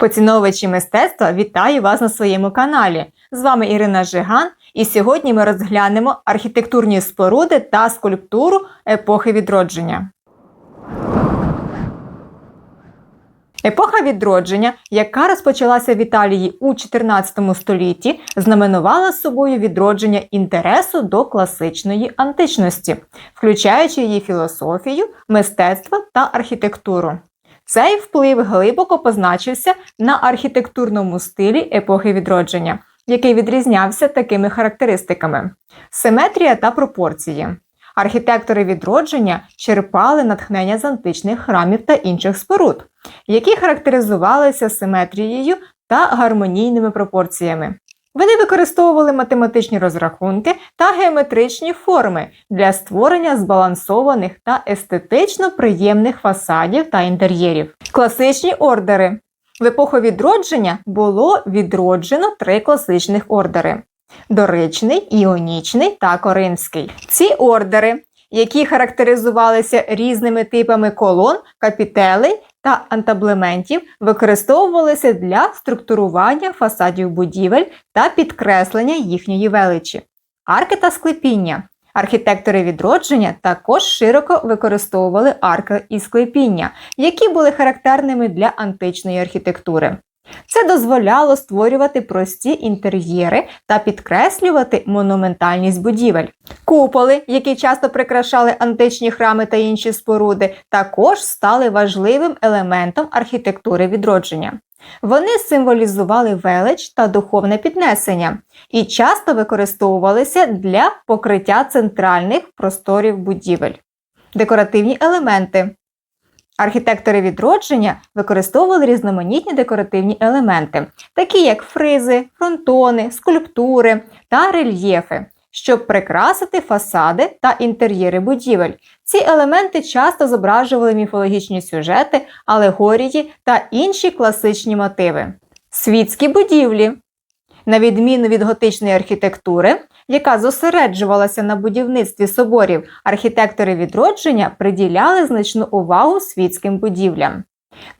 Поціновувачі мистецтва вітаю вас на своєму каналі. З вами Ірина Жиган, і сьогодні ми розглянемо архітектурні споруди та скульптуру епохи відродження. Епоха відродження, яка розпочалася в Італії у 14 столітті, знаменувала собою відродження інтересу до класичної античності, включаючи її філософію, мистецтво та архітектуру. Цей вплив глибоко позначився на архітектурному стилі епохи відродження, який відрізнявся такими характеристиками: симетрія та пропорції. Архітектори відродження черпали натхнення з античних храмів та інших споруд, які характеризувалися симетрією та гармонійними пропорціями. Вони використовували математичні розрахунки та геометричні форми для створення збалансованих та естетично приємних фасадів та інтер'єрів. Класичні ордери. В епоху відродження було відроджено три класичних ордери: доричний, іонічний та коринфський. Ці ордери, які характеризувалися різними типами колон, капітелей та антаблементів використовувалися для структурування фасадів будівель та підкреслення їхньої величі. Арки та склепіння. Архітектори відродження також широко використовували арки і склепіння, які були характерними для античної архітектури. Це дозволяло створювати прості інтер'єри та підкреслювати монументальність будівель. Куполи, які часто прикрашали античні храми та інші споруди, також стали важливим елементом архітектури відродження. Вони символізували велич та духовне піднесення і часто використовувалися для покриття центральних просторів будівель. Декоративні елементи Архітектори відродження використовували різноманітні декоративні елементи, такі як фризи, фронтони, скульптури та рельєфи, щоб прикрасити фасади та інтер'єри будівель. Ці елементи часто зображували міфологічні сюжети, алегорії та інші класичні мотиви. Світські будівлі. На відміну від готичної архітектури, яка зосереджувалася на будівництві соборів, архітектори відродження приділяли значну увагу світським будівлям,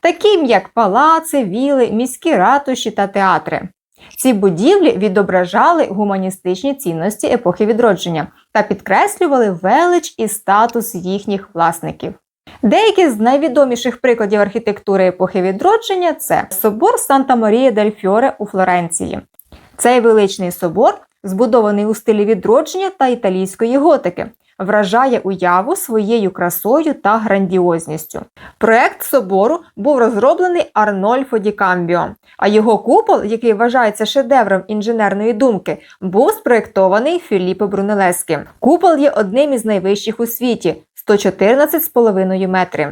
таким як палаци, віли, міські ратуші та театри. Ці будівлі відображали гуманістичні цінності епохи відродження та підкреслювали велич і статус їхніх власників. Деякі з найвідоміших прикладів архітектури епохи відродження це собор Санта Марія дель Фьоре у Флоренції. Цей величний собор збудований у стилі відродження та італійської готики, вражає уяву своєю красою та грандіозністю. Проект собору був розроблений Арнольфо Ді Камбіо, а його купол, який вважається шедевром інженерної думки, був спроєктований Філіппо Брунелески. Купол є одним із найвищих у світі 114,5 метрів.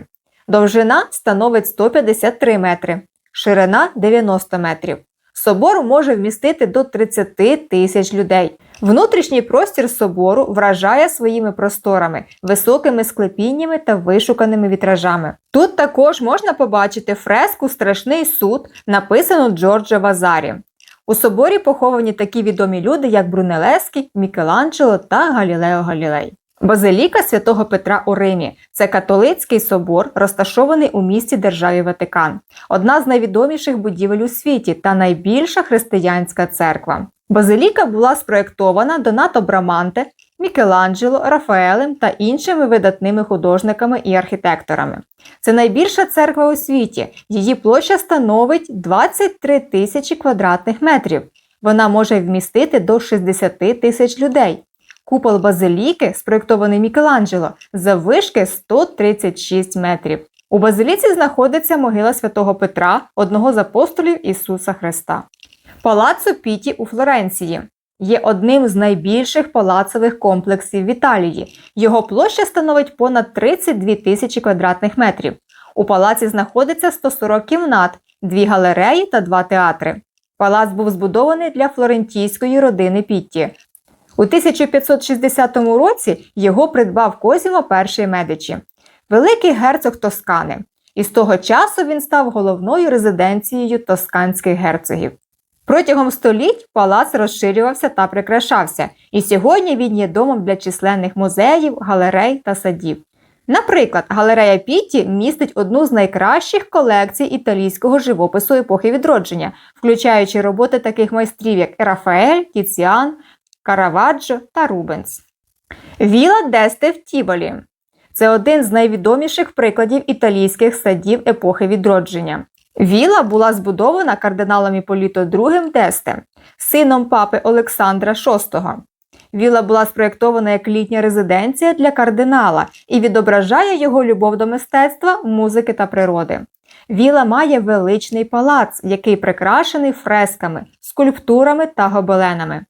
Довжина становить 153 метри, ширина 90 метрів. Собор може вмістити до 30 тисяч людей. Внутрішній простір собору вражає своїми просторами, високими склепіннями та вишуканими вітражами. Тут також можна побачити фреску Страшний суд, написану Джорджо Вазарі. У соборі поховані такі відомі люди, як Брунелески, Мікеланджело та Галілео Галілей. Базиліка святого Петра у Римі це католицький собор, розташований у місті державі Ватикан, одна з найвідоміших будівель у світі та найбільша християнська церква. Базиліка була спроєктована Донато Браманте, Мікеланджело, Рафаелем та іншими видатними художниками і архітекторами. Це найбільша церква у світі. Її площа становить 23 тисячі квадратних метрів. Вона може вмістити до 60 тисяч людей. Купол базиліки, спроєктований Мікеланджело, заввишки 136 метрів. У базиліці знаходиться могила святого Петра, одного з апостолів Ісуса Христа. Палаццо Піті у Флоренції є одним з найбільших палацових комплексів в Італії. Його площа становить понад 32 тисячі квадратних метрів. У палаці знаходиться 140 кімнат, дві галереї та два театри. Палац був збудований для флорентійської родини Пітті. У 1560 році його придбав Козімо І Медичі, великий герцог Тоскани, і з того часу він став головною резиденцією тосканських герцогів. Протягом століть палац розширювався та прикрашався, і сьогодні він є домом для численних музеїв, галерей та садів. Наприклад, галерея Пітті містить одну з найкращих колекцій італійського живопису епохи відродження, включаючи роботи таких майстрів, як Рафаель, Тіціан, Караваджо та Рубенс. Віла Десте в Тіволі це один з найвідоміших прикладів італійських садів епохи відродження. Віла була збудована кардиналом Іполіто II Десте, сином папи Олександра VI. Віла була спроєктована як літня резиденція для кардинала і відображає його любов до мистецтва, музики та природи. Віла має величний палац, який прикрашений фресками, скульптурами та гобеленами.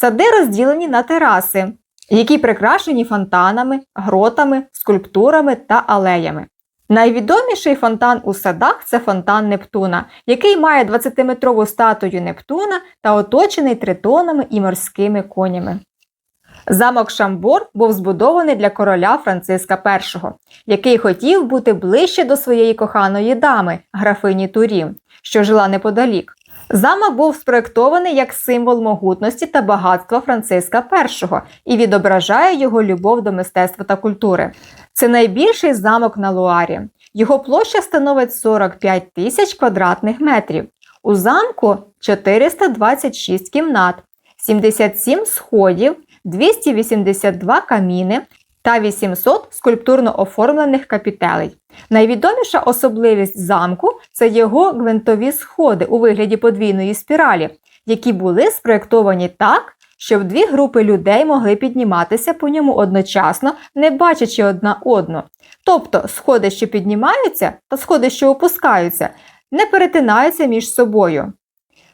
Сади розділені на тераси, які прикрашені фонтанами, гротами, скульптурами та алеями. Найвідоміший фонтан у садах це фонтан Нептуна, який має 20-метрову статую Нептуна та оточений тритонами і морськими конями. Замок Шамбор був збудований для короля Франциска І, який хотів бути ближче до своєї коханої дами, графині Турі, що жила неподалік. Замок був спроєктований як символ могутності та багатства Франциска І і відображає його любов до мистецтва та культури. Це найбільший замок на Луарі. Його площа становить 45 тисяч квадратних метрів. У замку 426 кімнат, 77 сходів, 282 каміни та 800 скульптурно оформлених капітелей. Найвідоміша особливість замку це його гвинтові сходи у вигляді подвійної спіралі, які були спроєктовані так, щоб дві групи людей могли підніматися по ньому одночасно, не бачачи одна одну. Тобто сходи, що піднімаються, та сходи, що опускаються, не перетинаються між собою.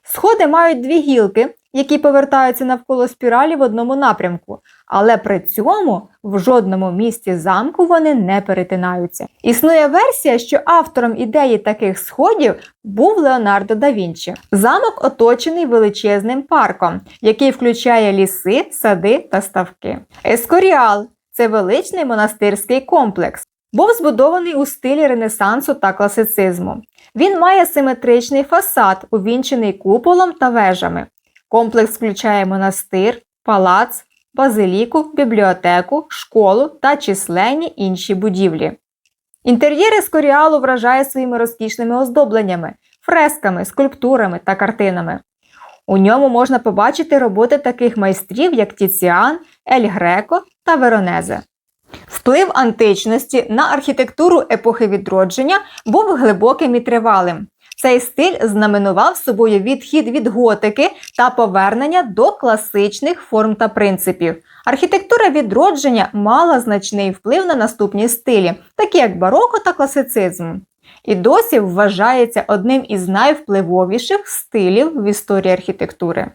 Сходи мають дві гілки, які повертаються навколо спіралі в одному напрямку, але при цьому в жодному місці замку вони не перетинаються. Існує версія, що автором ідеї таких сходів був Леонардо да Вінчі. Замок оточений величезним парком, який включає ліси, сади та ставки. Ескоріал це величний монастирський комплекс. Був збудований у стилі Ренесансу та класицизму. Він має симетричний фасад, увінчений куполом та вежами. Комплекс включає монастир, палац, базиліку, бібліотеку, школу та численні інші будівлі. Інтер'єр Ескоріалу вражає своїми розкішними оздобленнями, фресками, скульптурами та картинами. У ньому можна побачити роботи таких майстрів, як Тіціан, Ель Греко та Веронезе. Вплив античності на архітектуру епохи відродження був глибоким і тривалим. Цей стиль знаменував собою відхід від готики та повернення до класичних форм та принципів. Архітектура відродження мала значний вплив на наступні стилі, такі як бароко та класицизм. І досі вважається одним із найвпливовіших стилів в історії архітектури.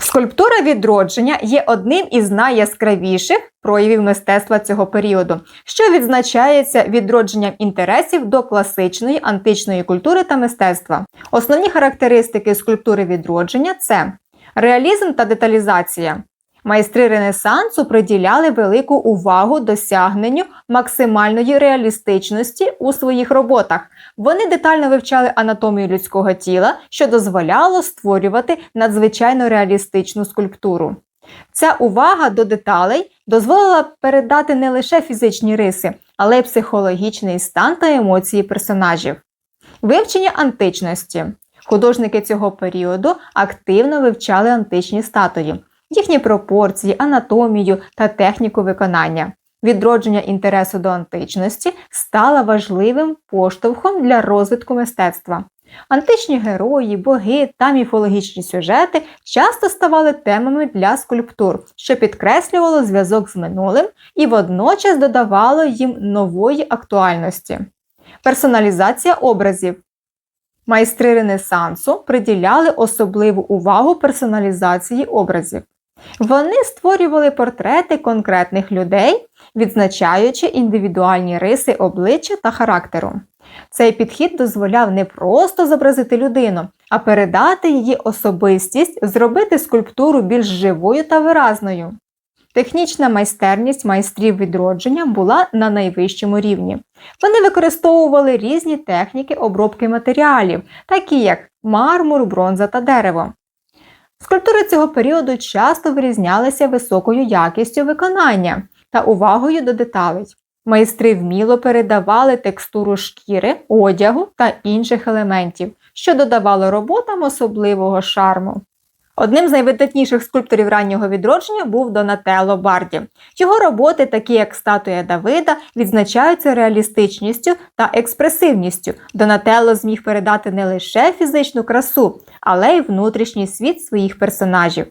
Скульптура відродження є одним із найяскравіших проявів мистецтва цього періоду, що відзначається відродженням інтересів до класичної античної культури та мистецтва. Основні характеристики скульптури відродження це реалізм та деталізація. Майстри Ренесансу приділяли велику увагу досягненню максимальної реалістичності у своїх роботах. Вони детально вивчали анатомію людського тіла, що дозволяло створювати надзвичайно реалістичну скульптуру. Ця увага до деталей дозволила передати не лише фізичні риси, але й психологічний стан та емоції персонажів. Вивчення античності. Художники цього періоду активно вивчали античні статуї їхні пропорції, анатомію та техніку виконання. Відродження інтересу до античності стало важливим поштовхом для розвитку мистецтва. Античні герої, боги та міфологічні сюжети часто ставали темами для скульптур, що підкреслювало зв'язок з минулим і водночас додавало їм нової актуальності. Персоналізація образів. Майстри Ренесансу приділяли особливу увагу персоналізації образів. Вони створювали портрети конкретних людей, відзначаючи індивідуальні риси обличчя та характеру. Цей підхід дозволяв не просто зобразити людину, а передати її особистість, зробити скульптуру більш живою та виразною. Технічна майстерність майстрів відродження була на найвищому рівні. Вони використовували різні техніки обробки матеріалів, такі як мармур, бронза та дерево. Скульптури цього періоду часто вирізнялися високою якістю виконання та увагою до деталей. Майстри вміло передавали текстуру шкіри, одягу та інших елементів, що додавало роботам особливого шарму. Одним з найвидатніших скульпторів раннього відродження був Донателло Барді. Його роботи, такі як статуя Давида, відзначаються реалістичністю та експресивністю. Донателло зміг передати не лише фізичну красу, але й внутрішній світ своїх персонажів.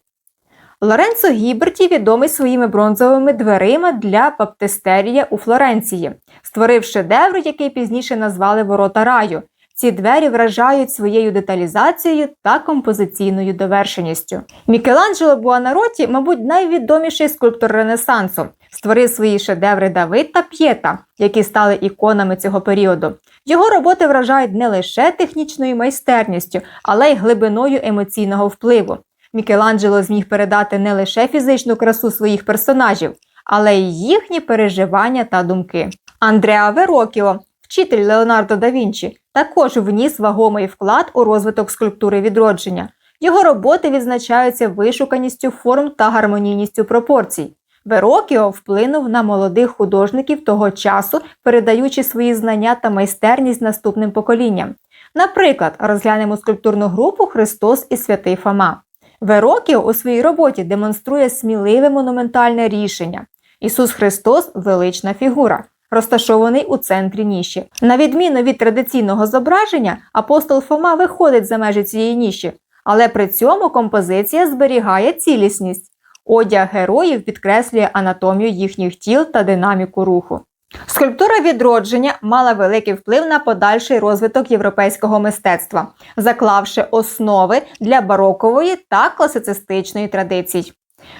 Лоренцо Гіберті відомий своїми бронзовими дверима для баптистерія у Флоренції, створив шедевр, який пізніше назвали Ворота раю. Ці двері вражають своєю деталізацією та композиційною довершеністю. Мікеланджело Буанароті, мабуть, найвідоміший скульптор Ренесансу, створив свої шедеври Давид та П'єта, які стали іконами цього періоду. Його роботи вражають не лише технічною майстерністю, але й глибиною емоційного впливу. Мікеланджело зміг передати не лише фізичну красу своїх персонажів, але й їхні переживання та думки. Андреа Верокіо, вчитель Леонардо да Вінчі, також вніс вагомий вклад у розвиток скульптури відродження. Його роботи відзначаються вишуканістю форм та гармонійністю пропорцій. Верокіо вплинув на молодих художників того часу, передаючи свої знання та майстерність наступним поколінням. Наприклад, розглянемо скульптурну групу Христос і Святий Фома. Верокіо у своїй роботі демонструє сміливе монументальне рішення. Ісус Христос велична фігура, розташований у центрі ніші. На відміну від традиційного зображення, апостол Фома виходить за межі цієї ніші, але при цьому композиція зберігає цілісність. Одяг героїв підкреслює анатомію їхніх тіл та динаміку руху. Скульптура відродження мала великий вплив на подальший розвиток європейського мистецтва, заклавши основи для барокової та класицистичної традицій.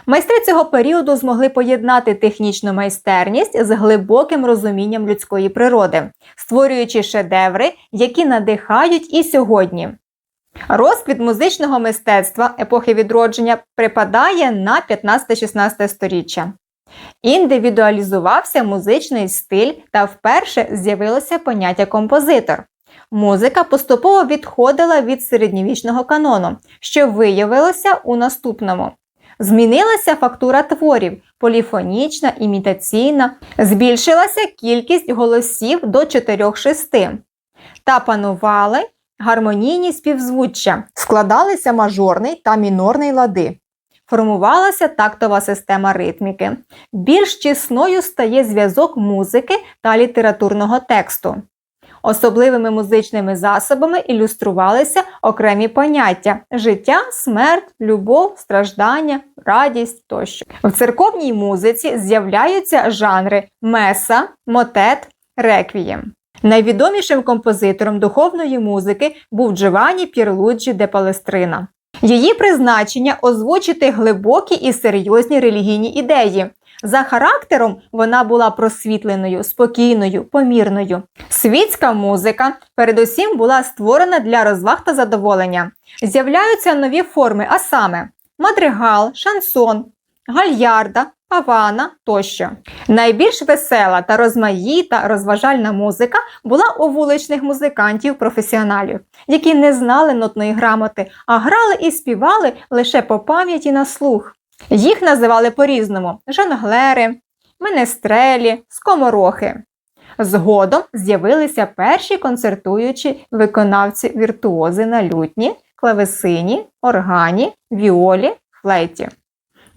Майстри цього періоду змогли поєднати технічну майстерність з глибоким розумінням людської природи, створюючи шедеври, які надихають і сьогодні. Розквіт музичного мистецтва епохи відродження припадає на 15-16 сторіччя. Індивідуалізувався музичний стиль та вперше з'явилося поняття композитор. Музика поступово відходила від середньовічного канону, що виявилося у наступному. Змінилася фактура творів, поліфонічна, імітаційна, збільшилася кількість голосів до 4-6. Та панували гармонійні співзвуччя, складалися мажорний та мінорний лади. Формувалася тактова система ритміки. Більш тісною стає зв'язок музики та літературного тексту. Особливими музичними засобами ілюструвалися окремі поняття життя, смерть, любов, страждання, радість тощо. В церковній музиці з'являються жанри меса, мотет, реквієм. Найвідомішим композитором духовної музики був Джованні П'єрлуджі де Палестрина. Її призначення озвучити глибокі і серйозні релігійні ідеї. За характером вона була просвітленою, спокійною, помірною. Світська музика, передусім, була створена для розваг та задоволення. З'являються нові форми, а саме мадригал, шансон, гальярда, павана тощо. Найбільш весела та розмаїта розважальна музика була у вуличних музикантів-професіоналів, які не знали нотної грамоти, а грали і співали лише по пам'яті на слух. Їх називали по-різному жонглери, менестрелі, скоморохи. Згодом з'явилися перші концертуючі виконавці віртуози на лютні, клавесині, органі, віолі, флейті.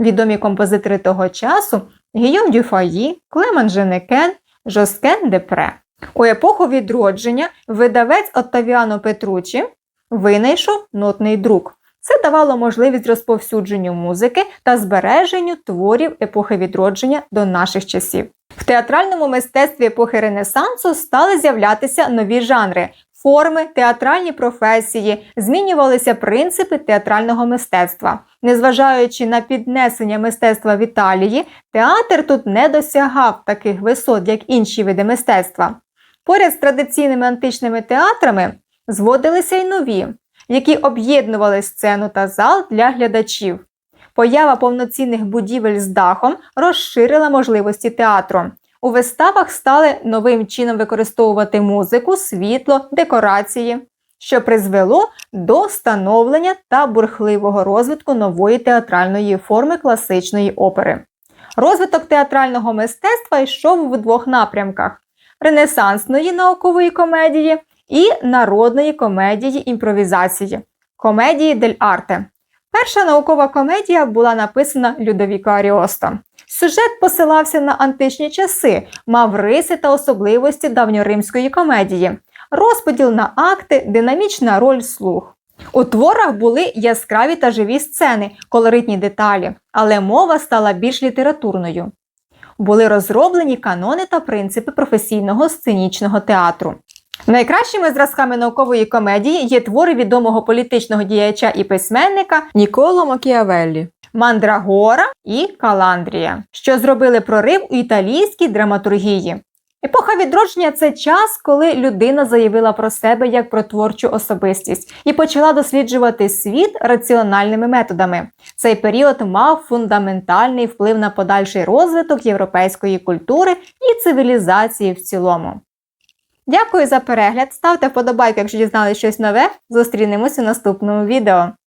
Відомі композитори того часу Гійом Дюфаї, Клеман Женекен, Жоскен Депре. У епоху відродження видавець Оттавіано Петручі винайшов нотний друк. Це давало можливість розповсюдженню музики та збереженню творів епохи відродження до наших часів. В театральному мистецтві епохи Ренесансу стали з'являтися нові жанри, форми, театральні професії, змінювалися принципи театрального мистецтва. Незважаючи на піднесення мистецтва в Італії, театр тут не досягав таких висот, як інші види мистецтва. Поряд з традиційними античними театрами зводилися й нові які об'єднували сцену та зал для глядачів. Поява повноцінних будівель з дахом розширила можливості театру. У виставах стали новим чином використовувати музику, світло, декорації, що призвело до становлення та бурхливого розвитку нової театральної форми класичної опери. Розвиток театрального мистецтва йшов у двох напрямках: ренесансної наукової комедії і народної комедії імпровізації комедії дель арте. Перша наукова комедія була написана Людовіко Аріосто. Сюжет посилався на античні часи, мав риси та особливості давньоримської комедії, розподіл на акти, динамічна роль слух. У творах були яскраві та живі сцени, колоритні деталі, але мова стала більш літературною. Були розроблені канони та принципи професійного сценічного театру. Найкращими зразками наукової комедії є твори відомого політичного діяча і письменника Ніколо Макіавеллі. Мандрагора і Каландрія, що зробили прорив у італійській драматургії. Епоха відродження це час, коли людина заявила про себе як про творчу особистість і почала досліджувати світ раціональними методами. Цей період мав фундаментальний вплив на подальший розвиток європейської культури і цивілізації в цілому. Дякую за перегляд. Ставте вподобайку, якщо дізналися щось нове. Зустрінемось у наступному відео.